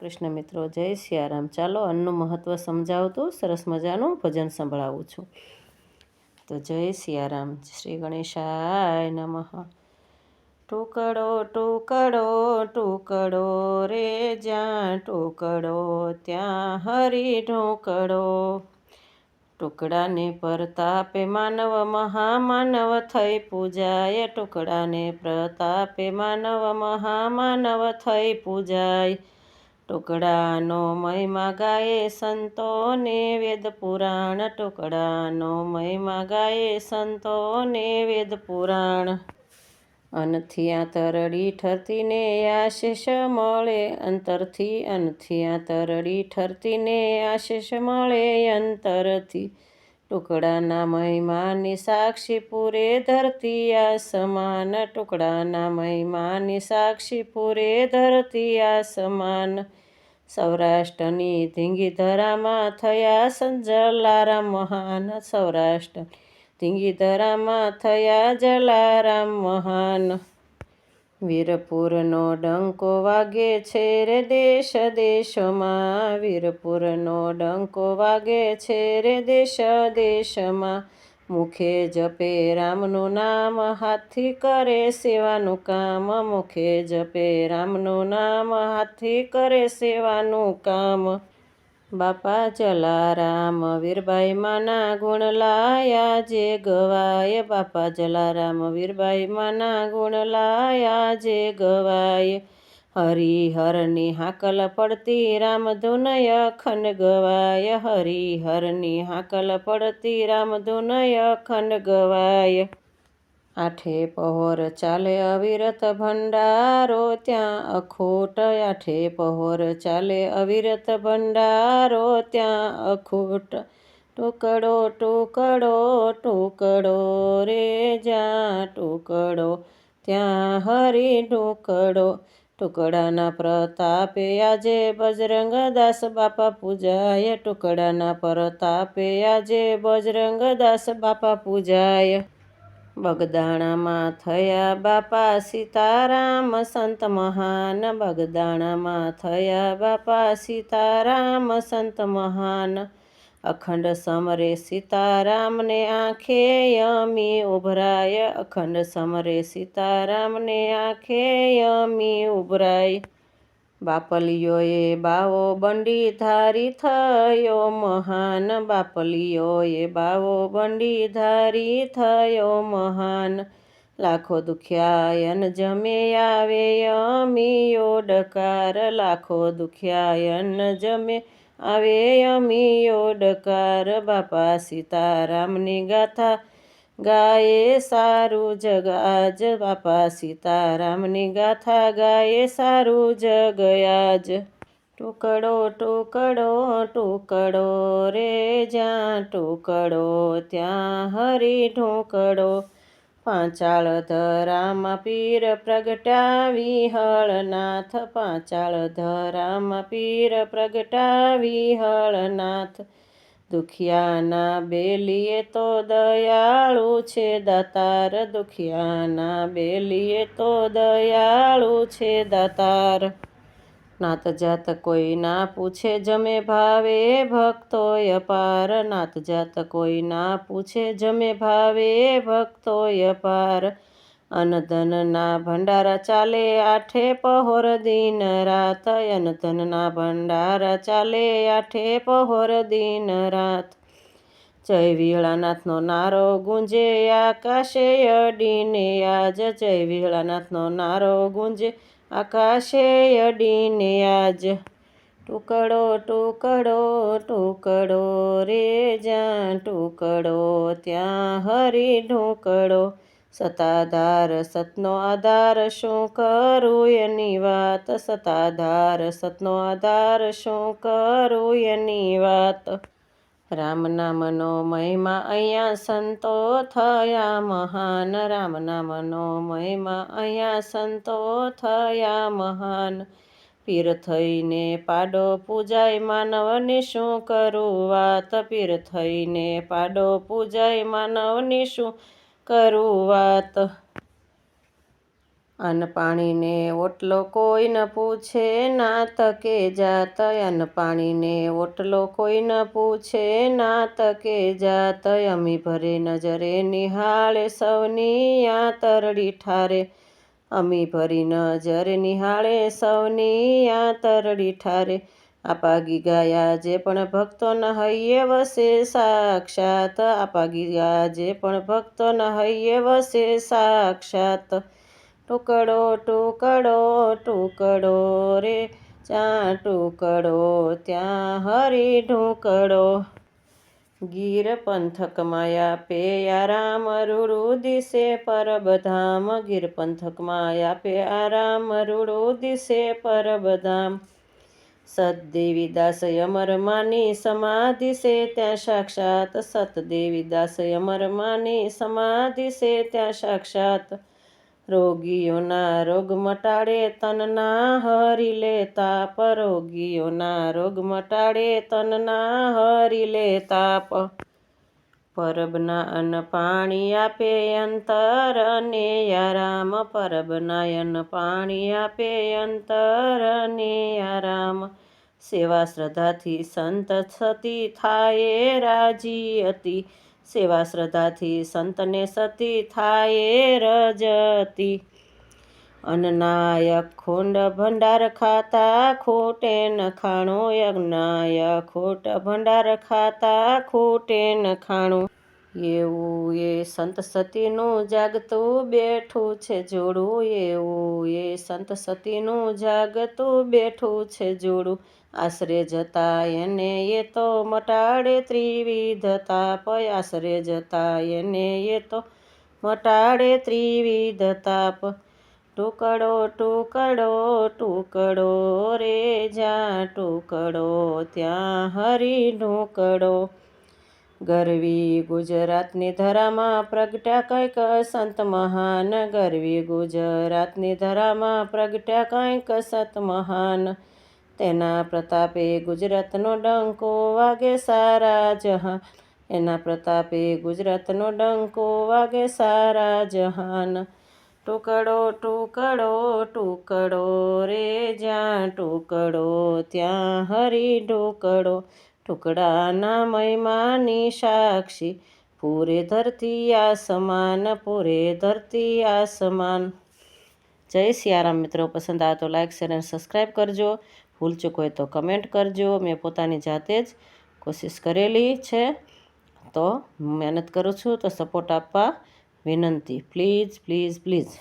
કૃષ્ણ મિત્રો, જય સિયારામ. ચાલો અન્નનું મહત્ત્વ સમજાવતું, સરસ મજાનું ભજન સંભળાવું છું. તો જય સિયારામ. શ્રી ગણેશાય નમઃ. ટુકડો ટુકડો ટુકડો રે જ્યાં ટુકડો, ત્યાં હરી ઢોકડો ટુકડાને પ્રતાપે માનવ મહામાનવ થઈ પૂજાય. ટુકડાને પ્રતાપે માનવ મહામાનવ થઈ પૂજાય. ટુકડાનો મહિમા ગાયે સંતોને વેદ પુરાણ. ટુકડાનો મહિમા ગાયે સંતોને વેદ પુરાણ. અનથિયા તરડી ઠરતીને આશીષ મળે, અંતરથી અનથિયા તરડી ઠરતીને આશીષ મળે, અંતરથી ટુકડાના મહિમાની સાક્ષી પૂરે ધરતી આસમાન ટુકડાના મહિમાની સાક્ષી પૂરે ધરતી આસમાન સૌરાષ્ટ્રની ધીંગી ધરામાં થયા સંજલારામ મહાન. સૌરાષ્ટ્ર ધીંગી ધરામાં થયા જલારામ મહાન. વીરપુરનો ડંકો વાગે છે રે દેશ દેશમાં. વીરપુરનો ડંકો વાગે છે રે દેશ દેશમાં. મુખે જપે રામનું નામ હાથી કરે સેવાનું કામ. મુખે જપે રામનું નામ હાથી કરે સેવાનું કામ. બાપા જલારામ વીરબાઈ માના ગુણ લાયા જે ગવાય બાપા જલારામ વીરબાઈ માના ગુણ લાયા જે ગવાય હરિહરની હાકલ પડતી રામધુનય ખંડ ગવાય હરિહરની હાકલ પડતી રામધુનય ખંડ ગવાય આઠે પહોર ચાલે અવિરત ભંડારો, ત્યાં અખોટ આઠે પહોર ચાલે અવિરત ભંડારો, ત્યાં અખોટ ટુકડો ટુકડો ટુકડો રે જ્યાં ટુકડો, ત્યાં હરી ટુકડો. ટુકડાના પ્રતાપે આજે બજરંગદાસ બાપા પૂજાય. ટુકડાના પ્રતાપે આજે બજરંગદાસ બાપા પૂજાય. બગદાણામાં થયા બાપા સીતારામ, સંત મહાન બગદાણામાં થયા બાપા સીતારામ, સંત મહાન અખંડ સમરે સીતારામને આંખે યમી ઉભરાય, અખંડ સમરે સીતારામને આંખે યમી ઉભરાય. બાપલીઓએ બાવો બંડી ધારી થયો, મહાન બાપલીઓએ બાવો બંડી ધારી થયો, મહાન. લાખો દુખ્યાયન જમે આવે અમીયો ડકાર. લાખો દુખ્યાયન જમે આવે અમીયો ડકાર. બાપા સીતારામની ગાથા ગાયે સારું જગ આજ બાપા સીતારામની ગાથા ગાયે સારું જગ આજ ટુકડો ટુકડો ટુકડો રે જ્યાં ટુકડો, ત્યાં હરી ઢોકડો પાંચાળ ધરામાં પીર પ્રગટાવી હળનાથ, પાંચાળ ધરામાં પીર પ્રગટાવી હળનાથ. દુખિયાના બેલીએ તો દયાળુ છે દાતાર, દુખિયાના બેલીએ તો દયાળુ છે દાતાર. નાત જાત કોઈ ના પૂછે જમે ભાવે ભક્તો અપાર. નાત જાત કોઈ ના પૂછે જમે ભાવે ભક્તો અપાર. અનધનના ભંડારા ચાલે આઠે પહોર દિન રાત. અનધનના ભંડારા ચાલે આઠે પહોર દિન રાત. જય વિહળાનાથનો નારો ગુંજે આકાશે અડીને આજ. જય વિહળાનાથનો નારો ગુંજે આકાશે અડીને આજ. ટુકડો ટુકડો ટુકડો રે જ્યાં ટુકડો, ત્યાં હરી ઢોકડો સતાધાર સતનો આધાર શું કરું એની વાત? સતાધાર સતનો આધાર શું કરું એની વાત? રામ નામનો મહિમા અહીંયા સંતો થયા મહાન. રામ નામનો મહિમા અહીંયા સંતો થયા મહાન. પીર થઈને પાડો પૂજાય માનવની શું કરું વાત? પીર થઈને પાડો પૂજાય માનવની શું કરું વાત? અન પાણીને ઓટલો કોઈ ન પૂછે ના તકે જાત? અન પાણીને ઓટલો કોઈ ન પૂછે ના તકે જાત? અમી ભરે નજરે નિહાળે સૌની આ તરડી ઠારે. અમી ભરી નજરે નિહાળે સૌની આ તરડી ઠારે. આપાગી ગયા જે પણ ભક્તોના હૈયે વસે સાક્ષાત આપાગી ગયા જે પણ ભક્તોના હૈયે વસે સાક્ષાત. ટુકડો ટુકડો ટુકડો રે, જ્યાં ટુકડો ત્યાં હરી ઢુકડો. ગીર પંથક માયા પે આરામ રૂડુ દિશે, પરબધામ ગીર પંથક માયા પે આરામ રૂડુ દિશે, પરબધામ સતદેવી દાસ અમર માની સમાધિ છે ત્યાં સાક્ષાત સતદેવી દાસ અમર માની સમાધિ છે ત્યાં સાક્ષાત રોગીઓના રોગ મટાડે, તનના હરી લે તાપ રોગીઓના રોગ મટાડે, તનના હરી લે તાપ પરબના અન્ન પાણી આપે, અંતર અને આરામ. પરબના અન્ન પાણી આપે, અંતર અને આરામ. સેવા શ્રદ્ધાથી સંત સતી થાય, રાજી હતી સેવા શ્રદ્ધાથી સંતને સતી થાય રજતી અન્નનાયક ખોંડ ભંડાર ખાતા ખોટે નખાણો યજ્ઞાય ખોટ ભંડાર ખાતા ખોટે નખાણું એવું એ સંત સતીનું જાગતું બેઠું છે જોડું. એવું એ સંત સતીનું જાગતું બેઠું છે જોડું. આશરે જતા એને એ તો મટાડે ત્રિવિધતા પય. આશરે જતા એને એ તો મટાડે ત્રિવિધ તાપ ટુકડો ટુકડો ટુકડો રે જ્યાં ટુકડો, ત્યાં હરી ઢુકડો. ગરવી ગુજરાતની ધરામાં પ્રગટ્યા કંઈક સંત મહાન. ગરવી ગુજરાતની ધરામાં પ્રગટ્યા કંઈક સંત મહાન. તેના પ્રતાપે ગુજરાતનો ડંકો વાગે સારા જહાન. એના પ્રતાપે ગુજરાતનો ડંકો વાગે સારા જહાન. ટુકડો ટુકડો ટુકડો રે જ્યાં ટુકડો, ત્યાં હરી ઢોકડો ટુકડાના મહિમાની સાક્ષી, પૂરે ધરતી આસમાન, પૂરે ધરતી આસમાન. જય સિયારામ મિત્રો, પસંદ આવે તો લાઈક શેર અને સબસ્ક્રાઈબ કરજો. ભૂલ ચૂક હોય તો કમેન્ટ કરજો. મેં પોતાની જાતે જ કોશિશ કરેલી છે. તો મહેનત કરું છું તો સપોર્ટ આપવા વિનંતી પ્લીઝ પ્લીઝ પ્લીઝ